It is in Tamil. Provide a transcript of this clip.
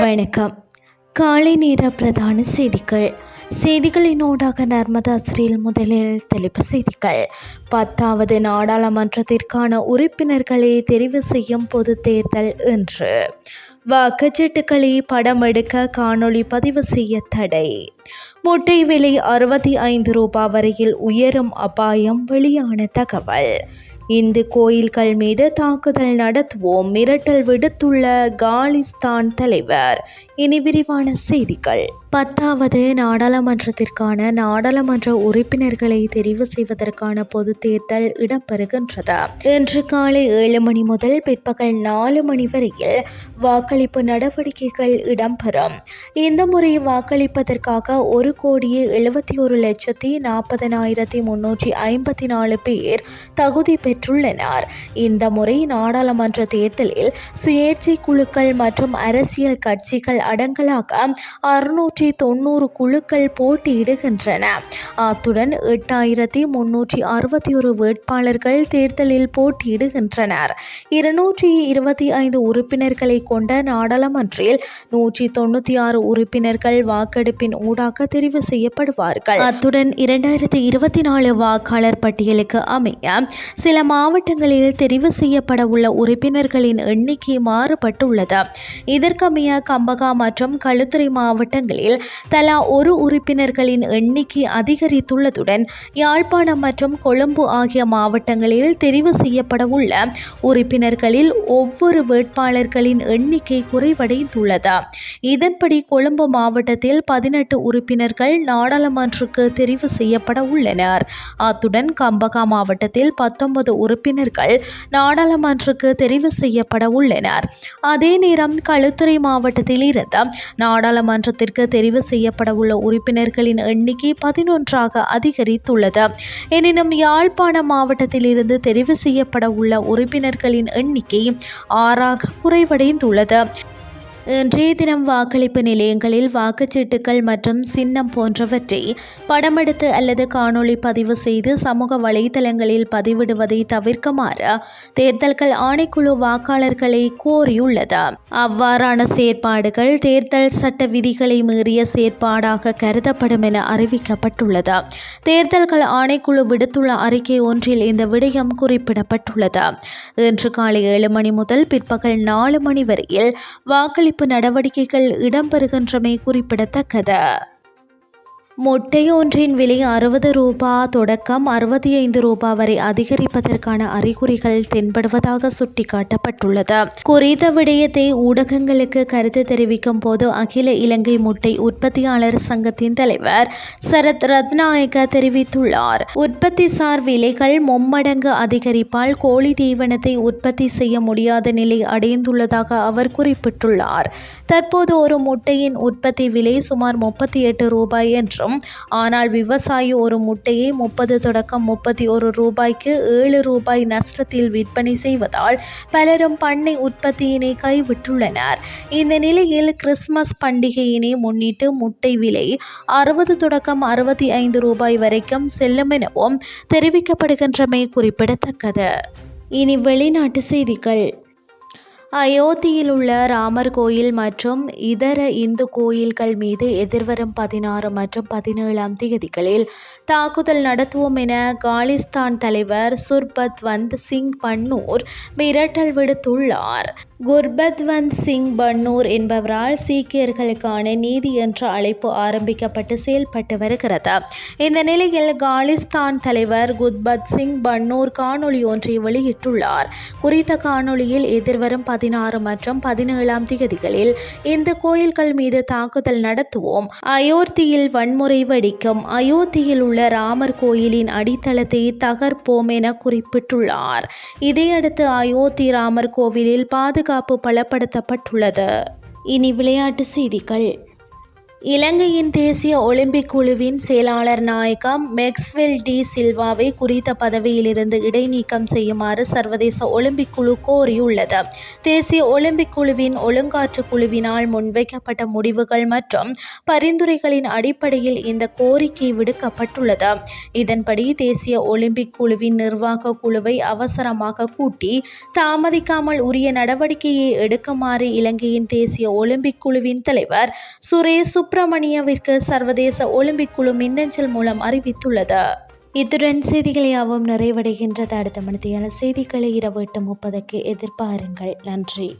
வணக்கம். காலை நேர பிரதான செய்திகள். செய்திகளினூடாக நர்மதா ஸ்ரீல் முதலில் தலைப்பு செய்திகள். பத்தாவது நாடாளுமன்றத்திற்கான உறுப்பினர்களை தெரிவு செய்யும் பொது தேர்தல் இன்று. வாக்குச்சீட்டுகளை படம் எடுக்க காணொளி பதிவு செய்ய தடை. முட்டை விலை அறுபத்தி ஐந்து ரூபாய் வரையில் உயரும் அபாயம் வெளியான தகவல். இந்து கோயில்கள் மீது தாக்குதல் நடத்துவோம் மிரட்டல் விடுத்துள்ள காலிஸ்தான் தலைவர். இனி விரிவான செய்திகள். பத்தாவது நாடாளுமன்றத்திற்கான நாடாளுமன்ற உறுப்பினர்களை தெரிவு செய்வதற்கான பொது தேர்தல் இடம்பெறுகின்றது. இன்று காலை ஏழு மணி முதல் பிற்பகல் நாலு மணி வரையில் வாக்களிப்பு நடவடிக்கைகள் இடம்பெறும். இந்த முறை வாக்களிப்பதற்காக ஒரு கோடியே எழுபத்தி ஒரு லட்சத்தி நாற்பதனாயிரத்தி முன்னூற்றி ஐம்பத்தி நாலு பேர் தகுதி பெற்றுள்ளனர். இந்த முறை நாடாளுமன்ற தேர்தலில் சுயேட்சை குழுக்கள் மற்றும் அரசியல் கட்சிகள் அடங்கலாக அறுநூற்றி நூற்றி தொண்ணூறு குழுக்கள் போட்டியிடுகின்றன. அத்துடன் எட்டாயிரத்தி முன்னூற்றி அறுபத்தி ஒரு வேட்பாளர்கள் தேர்தலில் போட்டியிடுகின்றனர். இருநூற்றி இருபத்தி ஐந்து உறுப்பினர்களை கொண்ட நாடாளுமன்றில் நூற்றி தொண்ணூற்றி ஆறு உறுப்பினர்கள் வாக்கெடுப்பின் ஊடாக தெரிவு செய்யப்படுவார்கள். அத்துடன் இரண்டாயிரத்தி இருபத்தி நாலு வாக்காளர் பட்டியலுக்கு அமைய சில மாவட்டங்களில் தெரிவு செய்யப்பட உள்ள உறுப்பினர்களின் எண்ணிக்கை மாறுபட்டுள்ளது. இதற்கமைய கம்பகா மற்றும் களுத்துறை மாவட்டங்களில் நிலையில் தலா ஒரு உறுப்பினர்களின் எண்ணிக்கை அதிகரித்துள்ளதுடன் யாழ்ப்பாணம் மற்றும் கொழும்பு ஆகிய மாவட்டங்களில் தெரிவு செய்யப்பட உள்ள உறுப்பினர்களில் ஒவ்வொரு வேட்பாளர்களின் எண்ணிக்கை குறைவடைந்துள்ளது. இதன்படி கொழும்பு மாவட்டத்தில் பதினெட்டு உறுப்பினர்கள் நாடாளுமன்றக்கு தெரிவு செய்யப்பட உள்ளனர். அத்துடன் கம்பகா மாவட்டத்தில் பத்தொன்பது உறுப்பினர்கள் நாடாளுமன்றக்கு தெரிவு செய்யப்பட உள்ளனர். அதே நேரம் களுத்துறை மாவட்டத்தில் இருந்து நாடாளுமன்றத்திற்கு தெரிவு செய்யப்படவுள்ள உறுப்பினர்களின் எண்ணிக்கை பதினொன்றாக அதிகரித்துள்ளது. எனினும் யாழ்ப்பாண மாவட்டத்திலிருந்து தெரிவு செய்யப்பட உள்ள உறுப்பினர்களின் எண்ணிக்கை ஆறாக குறைவடைந்துள்ளது. இன்றைய தினம் வாக்களிப்பு நிலையங்களில் வாக்குச்சீட்டுகள் மற்றும் சின்னம் போன்றவற்றை படமெடுத்து அல்லது காணொளி பதிவு செய்து சமூக வலைதளங்களில் பதிவிடுவதை தவிர்க்குமாறு தேர்தல்கள் ஆணைக்குழு வாக்காளர்களை கோரியுள்ளது. அவ்வாறான செயற்பாடுகள் தேர்தல் சட்ட விதிகளை மீறிய செயற்பாடாக கருதப்படும் என அறிவிக்கப்பட்டுள்ளது. தேர்தல்கள் ஆணைக்குழு விடுத்துள்ள அறிக்கை ஒன்றில் இந்த விடயம் குறிப்பிடப்பட்டுள்ளது. இன்று காலை ஏழு மணி முதல் பிற்பகல் நாலு மணி வரையில் வாக்களிப்பு நடவடிக்கைகள் இடம்பெறுகின்றமை குறிப்பிடத்தக்கது. முட்டையொன்றின் விலை அறுபது ரூபா தொடக்கம் அறுபத்தி ஐந்து ரூபாய் வரை அதிகரிப்பதற்கான அறிகுறிகள் தென்படுவதாக சுட்டிக்காட்டப்பட்டுள்ளது. குறித்த விடயத்தை ஊடகங்களுக்கு கருத்து தெரிவிக்கும் போது அகில இலங்கை முட்டை உற்பத்தியாளர் சங்கத்தின் தலைவர் சரத் ரத்நாயக்க தெரிவித்துள்ளார். உற்பத்தி சார் விலைகள் மும்மடங்கு அதிகரிப்பால் கோழி தீவனத்தை உற்பத்தி செய்ய முடியாத நிலை அடைந்துள்ளதாக அவர் குறிப்பிட்டுள்ளார். தற்போது ஒரு முட்டையின் உற்பத்தி விலை சுமார் முப்பத்தி எட்டு ரூபாய் என்றும் என்றும் ஆனால் விவசாயி ஒரு முட்டையை முப்பது தொடக்கம் முப்பத்தி ஒரு ரூபாய்க்கு ஏழு ரூபாய் நஷ்டத்தில் விற்பனை செய்வதால் பலரும் பண்ணை உற்பத்தியினை கைவிட்டுள்ளனர். இந்த நிலையில் கிறிஸ்துமஸ் பண்டிகையினை முன்னிட்டு முட்டை விலை அறுபது தொடக்கம் அறுபத்தி ஐந்து ரூபாய் வரைக்கும் செல்லும் எனவும் தெரிவிக்கப்படுகின்றமை குறிப்பிடத்தக்கது. இனி வெளிநாட்டு செய்திகள். அயோத்தியில் உள்ள ராமர் கோயில் மற்றும் இதர இந்து கோயில்கள் மீது எதிர்வரும் பதினாறு மற்றும் பதினேழாம் தேதிகளில் தாக்குதல் நடத்துவோம் என காலிஸ்தான் தலைவர் சுர்பத்வந்த் சிங் பன்னூர் மிரட்டல் விடுத்துள்ளார். குர்பத்வந்த் சிங் பன்னூர் என்பவரால் சீக்கியர்களுக்கான நீதி என்ற அழைப்பு ஆரம்பிக்கப்பட்டு செயல்பட்டு வருகிறது. இந்த நிலையில் காலிஸ்தான் தலைவர் குர்பத் சிங் பன்னூர் காணொலி ஒன்றை வெளியிட்டுள்ளார். குறித்த காணொலியில் எதிர்வரும் பதினாறு மற்றும் பதினேழாம் தேதிகளில் இந்த கோயில்கள் மீது தாக்குதல் நடத்துவோம். அயோத்தியில் வன்முறை வெடிக்கும். அயோத்தியில் உள்ள ராமர் கோயிலின் அடித்தளத்தை தகர்ப்போம் என குறிப்பிட்டுள்ளார். இதையடுத்து அயோத்தி ராமர் கோவிலில் பாதுகாப்பு பலப்படுத்தப்பட்டுள்ளது. இனி விளையாட்டு செய்திகள். இலங்கையின் தேசிய ஒலிம்பிக் குழுவின் செயலாளர் நாயகம் மேக்ஸ்வெல் டி சில்வாவை குறித்த பதவியிலிருந்து இடைநீக்கம் செய்யுமாறு சர்வதேச ஒலிம்பிக் குழு கோரியுள்ளது. தேசிய ஒலிம்பிக் குழுவின் ஒழுங்காற்று குழுவினால் முன்வைக்கப்பட்ட முடிவுகள் மற்றும் பரிந்துரைகளின் அடிப்படையில் இந்த கோரிக்கை விடுக்கப்பட்டுள்ளது. இதன்படி தேசிய ஒலிம்பிக் குழுவின் நிர்வாக குழுவை அவசரமாக கூட்டி தாமதிக்காமல் உரிய நடவடிக்கையை எடுக்குமாறு இலங்கையின் தேசிய ஒலிம்பிக் குழுவின் தலைவர் சுரேசு சுப்பிரமணியவிற்கு சர்வதேச ஒலிம்பிக் குழு மின்னஞ்சல் மூலம் அறிவித்துள்ளது. இத்துடன் செய்திகள் யாவும் நிறைவடைகின்றது. அடுத்த மணித்தியான செய்திகளை இரவு எட்டு முப்பதுக்கு எதிர்பாருங்கள். நன்றி.